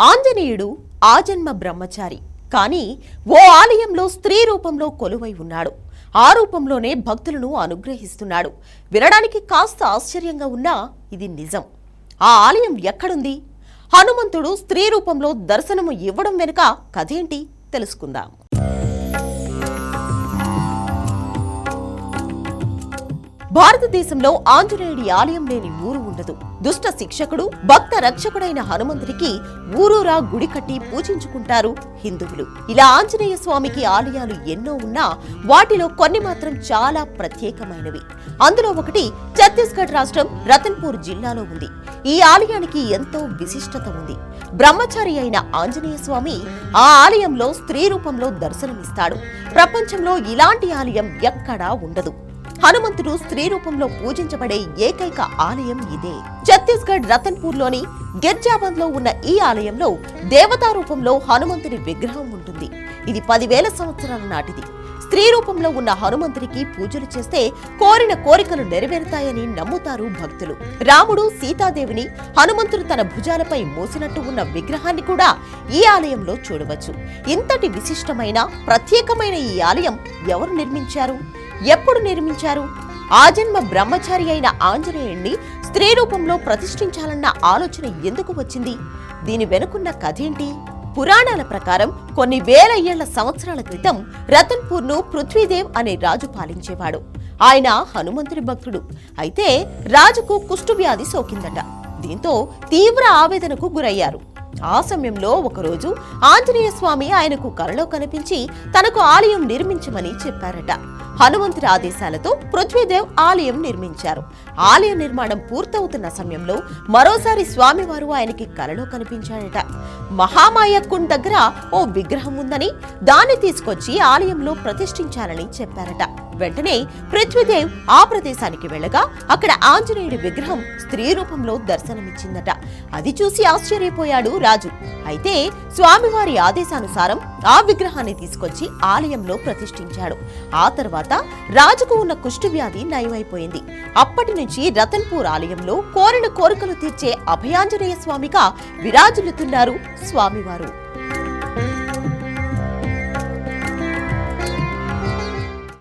ఆంజనేయుడు ఆజన్మ బ్రహ్మచారి. కానీ ఓ ఆలయంలో స్త్రీ రూపంలో కొలువై ఉన్నాడు. ఆ రూపంలోనే భక్తులను అనుగ్రహిస్తున్నాడు. వినడానికి కాస్త ఆశ్చర్యంగా ఉన్నా ఇది నిజం. ఆ ఆలయం ఎక్కడుంది? హనుమంతుడు స్త్రీ రూపంలో దర్శనము ఇవ్వడం వెనుక కథేంటి తెలుసుకుందాం. భారతదేశంలో ఆంజనేయుడి ఆలయం లేని ఊరు ఉండదు. దుష్ట శిక్షకుడు భక్త రక్షకుడైన హనుమంతుడికి ఊరూరా గుడి కట్టి పూజించుకుంటారు హిందువులు. ఇలా ఆంజనేయ స్వామికి ఆలయాలు ఎన్నో ఉన్నా వాటిలో కొన్ని మాత్రం చాలా ప్రత్యేకమైనవి. అందులో ఒకటి ఛత్తీస్గఢ్ రాష్ట్రం రతన్పూర్ జిల్లాలో ఉంది. ఈ ఆలయానికి ఎంతో విశిష్టత ఉంది. బ్రహ్మచారి అయిన ఆంజనేయ స్వామి ఆ ఆలయంలో స్త్రీ రూపంలో దర్శనమిస్తాడు. ప్రపంచంలో ఇలాంటి ఆలయం ఎక్కడా ఉండదు. హనుమంతుడు స్త్రీ రూపంలో పూజించబడే ఏకైక ఆలయం ఇదే. ఛత్తీస్గఢ్ రతన్పూర్లోని గిర్జాబంద్లో ఉన్న ఈ ఆలయంలో దేవతా రూపంలో హనుమంతుడి విగ్రహం ఉంటుంది. ఇది పదివేల సంవత్సరాల నాటిది. స్త్రీ రూపంలో ఉన్న హనుమంతుడికి పూజలు చేస్తే కోరిన కోరికలు నెరవేరుతాయని నమ్ముతారు భక్తులు. రాముడు సీతాదేవిని హనుమంతుడు తన భుజాలపై మోసినట్టు ఉన్న విగ్రహాన్ని కూడా ఈ ఆలయంలో చూడవచ్చు. ఇంతటి విశిష్టమైన ప్రత్యేకమైన ఈ ఆలయం ఎవరు నిర్మించారు? ఎప్పుడు నిర్మించారు? ఆజన్మ బ్రహ్మచారి అయిన ఆంజనేయుణ్ణి స్త్రీ రూపంలో ప్రతిష్ఠించాలన్న ఆలోచన ఎందుకు వచ్చింది? దీని వెనుకున్న కథేంటి? పురాణాల ప్రకారం కొన్ని వేల ఏళ్ళ సంవత్సరాల క్రితం రతన్పూర్ను పృథ్వీదేవ్ అనే రాజు పాలించేవాడు. ఆయన హనుమంతుడి భక్తుడు. అయితే రాజుకు కుష్ఠువ్యాధి సోకిందట. దీంతో తీవ్ర ఆవేదనకు గురయ్యారు. ఆ సమయంలో ఒకరోజు ఆంజనేయ స్వామి ఆయనకు కలలో కనిపించి తనకు ఆలయం నిర్మించమని చెప్పారట. హనుమంతుడి ఆదేశాలతో పృథ్వీదేవ్ ఆలయం నిర్మించారు. ఆలయ నిర్మాణం పూర్తవుతున్న సమయంలో మరోసారి స్వామివారు ఆయనకి కలలో కనిపించాడట మహామాయకుండ్ దగ్గర ఓ విగ్రహం ఉందని దాన్ని తీసుకొచ్చి ఆలయంలో ప్రతిష్ఠించాలని చెప్పారట. వెంటనే పృథ్వీదేవ్ ఆ ప్రదేశానికి వెళ్ళగా అక్కడ ఆంజనేయుడి విగ్రహం స్త్రీ రూపంలో దర్శనమిచ్చిందట. అది చూసి ఆశ్చర్యపోయాడు రాజు. అయితే స్వామివారి ఆదేశానుసారం ఆ విగ్రహాన్ని తీసుకొచ్చి ఆలయంలో ప్రతిష్ఠించాడు. ఆ తర్వాత రాజుకు ఉన్న కుష్ఠవ్యాధి నయమైపోయింది. అప్పటి నుంచి రతన్పూర్ ఆలయంలో కోరిన కోరికలు తీర్చే అభయాంజనేయ స్వామిగా విరాజిల్లుతున్నారు స్వామివారు.